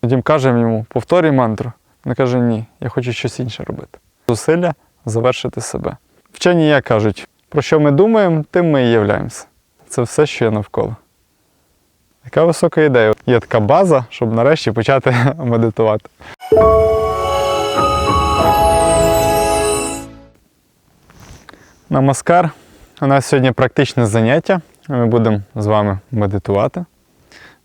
Потім кажемо йому, повторюй мантру. Він каже, ні, я хочу щось інше робити. Зусилля завершити себе. Вчені як кажуть, про що ми думаємо, тим ми і являємося. Це все, що є навколо. Яка висока ідея. Є така база, щоб нарешті почати медитувати. Намаскар. У нас сьогодні практичне заняття. Ми будемо з вами медитувати.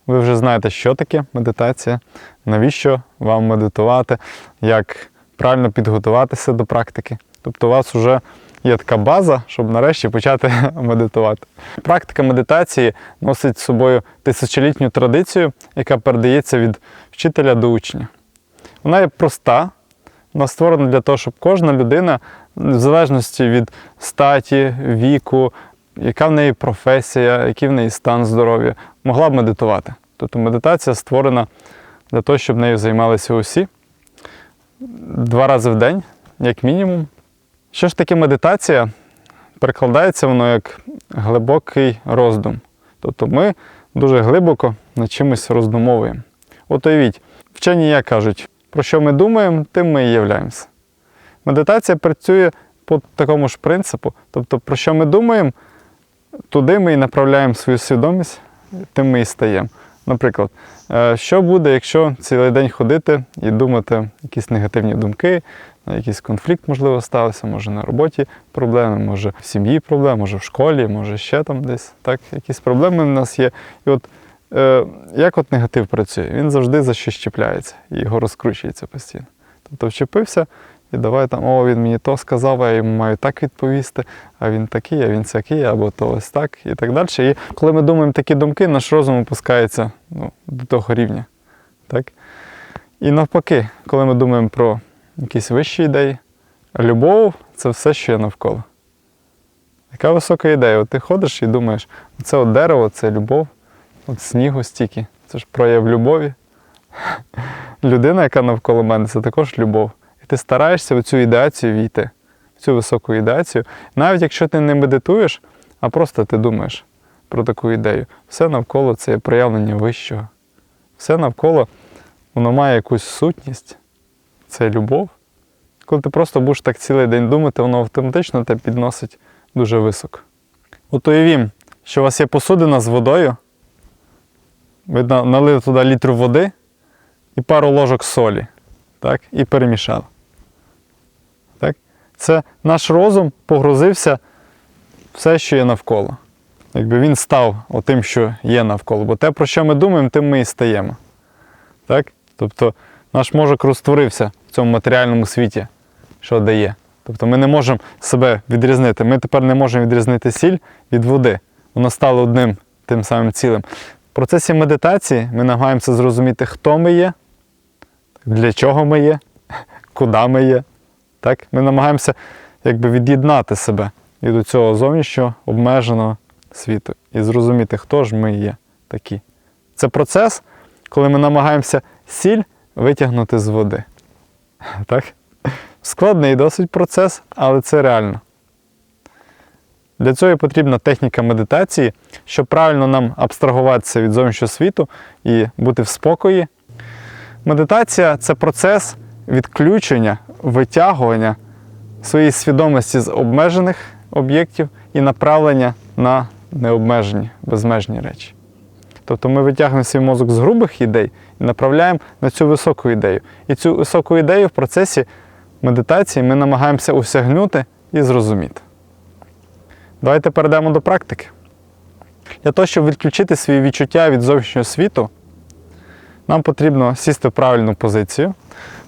Ви вже знаєте, що таке медитація, навіщо вам медитувати, як правильно підготуватися до практики. Тобто у вас вже є така база, щоб нарешті почати медитувати. Практика медитації носить з собою тисячолітню традицію, яка передається від вчителя до учня. Вона є проста, вона створена для того, щоб кожна людина, в залежності від статі, віку, яка в неї професія, який в неї стан здоров'я, могла б медитувати. Тобто медитація створена для того, щоб нею займалися усі два рази в день, як мінімум. Що ж таке медитація? Перекладається воно як глибокий роздум. Тобто ми дуже глибоко над чимось роздумовуємо. От уявіть, вчені як кажуть, про що ми думаємо, тим ми і являємося. Медитація працює по такому ж принципу. Тобто, про що ми думаємо, туди ми і направляємо свою свідомість, тим ми і стаємо. Наприклад, е, що буде, якщо цілий день ходити і думати якісь негативні думки, якийсь конфлікт, можливо, стався, може на роботі проблеми, може в сім'ї проблеми, може в школі, може ще там десь. Так, якісь проблеми в нас є. І от е, як от негатив працює? Він завжди за щось чіпляється і його розкручується постійно. Тобто вчепився і давай там, о, він мені то сказав, а я йому маю так відповісти, а він такий, а він сякий, або то ось так, і так далі. І коли ми думаємо такі думки, наш розум опускається ну, до того рівня. Так? І навпаки, коли ми думаємо про якісь вищі ідеї, любов це все, що є навколо. Яка висока ідея? От ти ходиш і думаєш, це от дерево, це любов, от снігу стільки. Це ж прояв любові. Людина, яка навколо мене, це також любов. І ти стараєшся в цю ідеацію війти, в цю високу ідеацію. Навіть якщо ти не медитуєш, а просто ти думаєш про таку ідею. Все навколо це є проявлення вищого. Все навколо воно має якусь сутність. Це любов. Коли ти просто будеш так цілий день думати, воно автоматично тебе підносить дуже високо. От уявім, що у вас є посудина з водою, ви налили туди літр води і пару ложок солі. Так? І перемішали. Так? Це наш розум погрузився все, що є навколо. Якби він став отим, що є навколо. Бо те, про що ми думаємо, тим ми і стаємо. Так? Тобто наш мозок розтворився в цьому матеріальному світі, що дає. Тобто ми не можемо себе відрізнити. Ми тепер не можемо відрізнити сіль від води. Воно стало одним тим самим цілим. В процесі медитації ми намагаємося зрозуміти, хто ми є, для чого ми є, куди ми є. Так? Ми намагаємося якби, від'єднати себе від цього зовнішнього обмеженого світу і зрозуміти, хто ж ми є такі. Це процес, коли ми намагаємося сіль витягнути з води. Так? Складний досить процес, але це реально. Для цього потрібна техніка медитації, щоб правильно нам абстрагуватися від зовнішнього світу і бути в спокої. Медитація це процес відключення, витягування своєї свідомості з обмежених об'єктів і направлення на необмежені, безмежні речі. Тобто ми витягнемо свій мозок з грубих ідей і направляємо на цю високу ідею. І цю високу ідею в процесі медитації ми намагаємося осягнути і зрозуміти. Давайте перейдемо до практики. Для того, щоб відключити свої відчуття від зовнішнього світу, нам потрібно сісти в правильну позицію.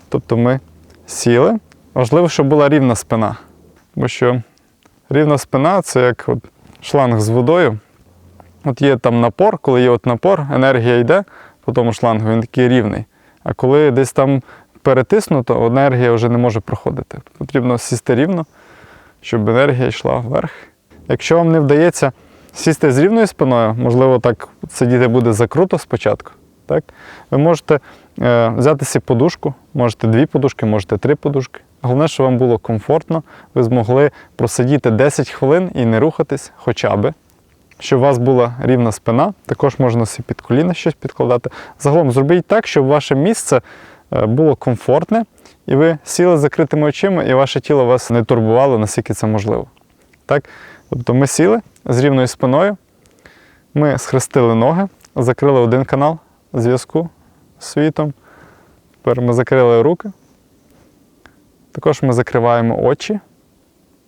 Тобто ми сіли. Важливо, щоб була рівна спина. Тому що рівна спина це як от шланг з водою. От є там напор, коли є от напор, енергія йде по тому шлангу, він такий рівний. А коли десь там перетиснуто, енергія вже не може проходити. Потрібно сісти рівно, щоб енергія йшла вверх. Якщо вам не вдається сісти з рівною спиною, можливо, так сидіти буде закруто спочатку. Так? Ви можете е, взяти собі подушку, можете дві подушки, можете три подушки. Головне, щоб вам було комфортно, ви змогли просидіти 10 хвилин і не рухатись хоча би. щоб у вас була рівна спина. Також можна собі під коліна щось підкладати. Загалом зробіть так, щоб ваше місце е, було комфортне, і ви сіли з закритими очима, і ваше тіло вас не турбувало, наскільки це можливо. Так? Тобто ми сіли з рівною спиною, ми схрестили ноги, закрили один канал зв'язку з світом. Тепер ми закрили руки. Також ми закриваємо очі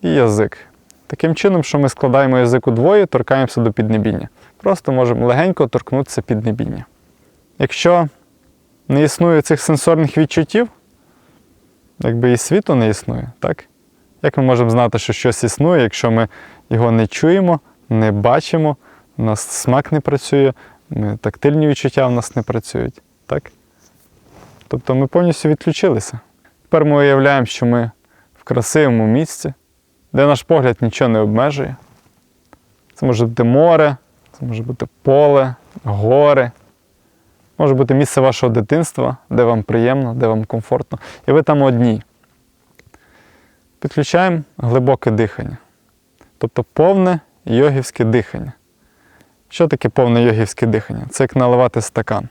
і язик. Таким чином, що ми складаємо язик удвоє, торкаємося до піднебіння. Просто можемо легенько торкнутися піднебіння. Якщо не існує цих сенсорних відчуттів, якби і світу не існує, так? Як ми можемо знати, що щось існує, якщо ми його не чуємо, не бачимо, у нас смак не працює, тактильні відчуття в нас не працюють. Так? Тобто ми повністю відключилися. Тепер ми уявляємо, що ми в красивому місці, де наш погляд нічого не обмежує. Це може бути море, це може бути поле, гори, може бути місце вашого дитинства, де вам приємно, де вам комфортно. І ви там одні. Підключаємо глибоке дихання. Тобто повне йогівське дихання. Що таке повне йогівське дихання? Це як наливати стакан.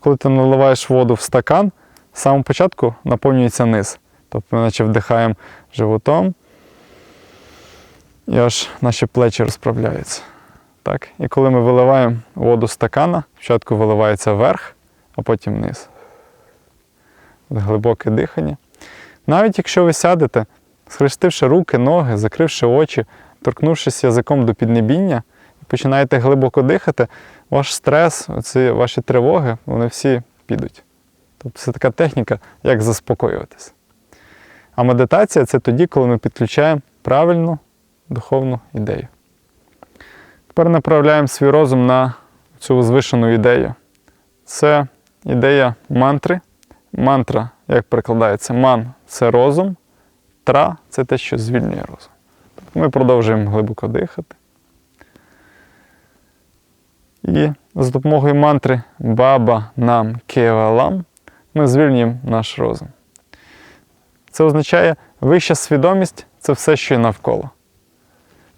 Коли ти наливаєш воду в стакан, з самого початку наповнюється низ. Тобто ми наче вдихаємо животом, і аж наші плечі розправляються. Так? І коли ми виливаємо воду з стакана, спочатку виливається вверх, а потім вниз. Глибоке дихання. Навіть якщо ви сядете, схрестивши руки, ноги, закривши очі, торкнувшись язиком до піднебіння, починаєте глибоко дихати, ваш стрес, оці ваші тривоги, вони всі підуть. Тобто це така техніка, як заспокоюватись. А медитація це тоді, коли ми підключаємо правильну духовну ідею. Тепер направляємо свій розум на цю звишену ідею. Це ідея мантри. Мантра, як перекладається, ман це розум, тра це те, що звільнює розум. Ми продовжуємо глибоко дихати. І за допомогою мантри Баба нам кевалам ми звільнюємо наш розум. Це означає вища свідомість це все, що є навколо.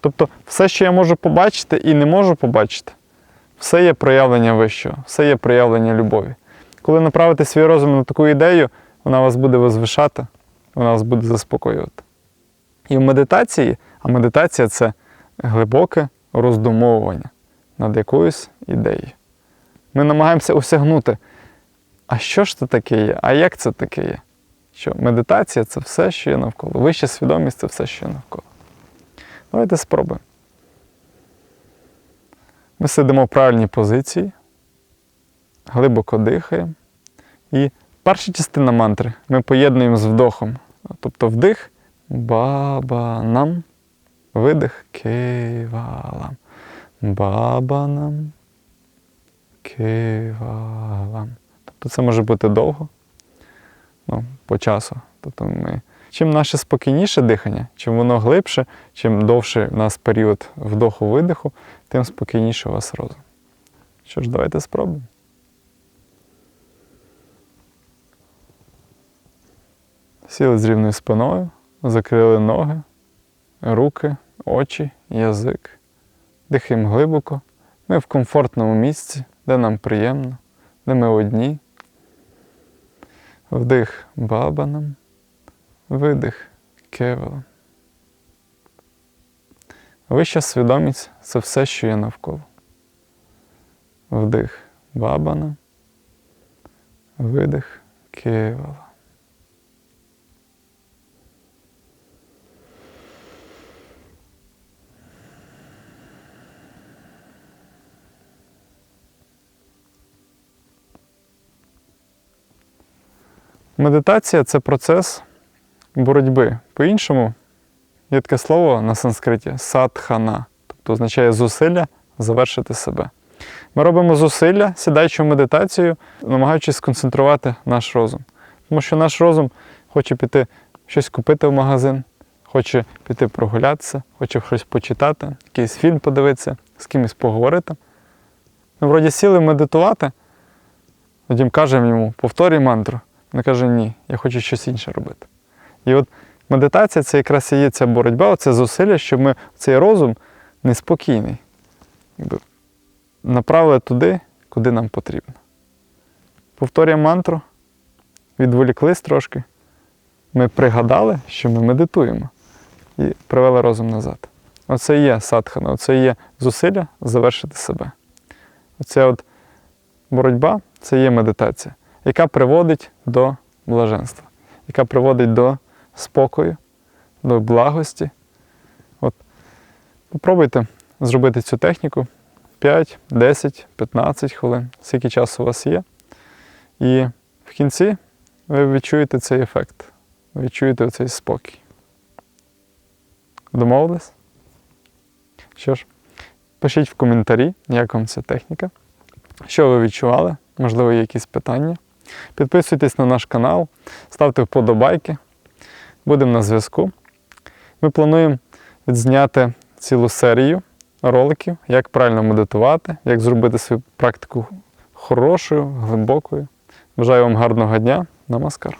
Тобто, все, що я можу побачити і не можу побачити, все є проявлення вищого, все є проявлення любові. Коли направити свій розум на таку ідею, вона вас буде возвишати, вона вас буде заспокоювати. І в медитації, а медитація це глибоке роздумовування над якоюсь ідеєю. Ми намагаємося осягнути, а що ж це таке є, а як це таке є? Що медитація це все, що є навколо. Вища свідомість це все, що є навколо. Давайте спробуємо. Ми сидимо в правильній позиції, глибоко дихаємо. І перша частина мантри ми поєднуємо з вдохом. Тобто вдих баба-нам, видих кивалам. Баба-нам, кивалам. Тобто це може бути довго, ну, по часу. Тобто ми Чим наше спокійніше дихання, чим воно глибше, чим довше в нас період вдоху-видиху, тим спокійніше у вас розум. Що ж, давайте спробуємо. Сіли з рівною спиною, закрили ноги, руки, очі, язик. Дихаємо глибоко. Ми в комфортному місці, де нам приємно, де ми одні. Вдих бабанам. Видих кевелом. Вища свідомість це все, що є навколо. Вдих бабана, видих кевела. Медитація це процес боротьби. По-іншому є таке слово на санскриті садхана, тобто означає зусилля завершити себе. Ми робимо зусилля, сідаючи в медитацію, намагаючись сконцентрувати наш розум. Тому що наш розум хоче піти щось купити в магазин, хоче піти прогулятися, хоче щось почитати, якийсь фільм подивитися, з кимось поговорити. Ми вроді сіли медитувати, потім кажемо йому, повторюй мантру. Він каже, ні, я хочу щось інше робити. І от медитація це якраз і є ця боротьба, це зусилля, щоб ми цей розум неспокійний. направили туди, куди нам потрібно. Повторюємо мантру, відволіклись трошки. Ми пригадали, що ми медитуємо, і привели розум назад. Оце і є садхана, оце і є зусилля завершити себе. Оце от боротьба це є медитація, яка приводить до блаженства, яка приводить до спокою, до благості. От, попробуйте зробити цю техніку 5, 10, 15 хвилин, скільки часу у вас є. І в кінці ви відчуєте цей ефект, ви відчуєте цей спокій. Домовились? Що ж, пишіть в коментарі, як вам ця техніка, що ви відчували, можливо, є якісь питання. Підписуйтесь на наш канал, ставте вподобайки. Будемо на зв'язку. Ми плануємо відзняти цілу серію роликів, як правильно медитувати, як зробити свою практику хорошою, глибокою. Бажаю вам гарного дня. Намаскар.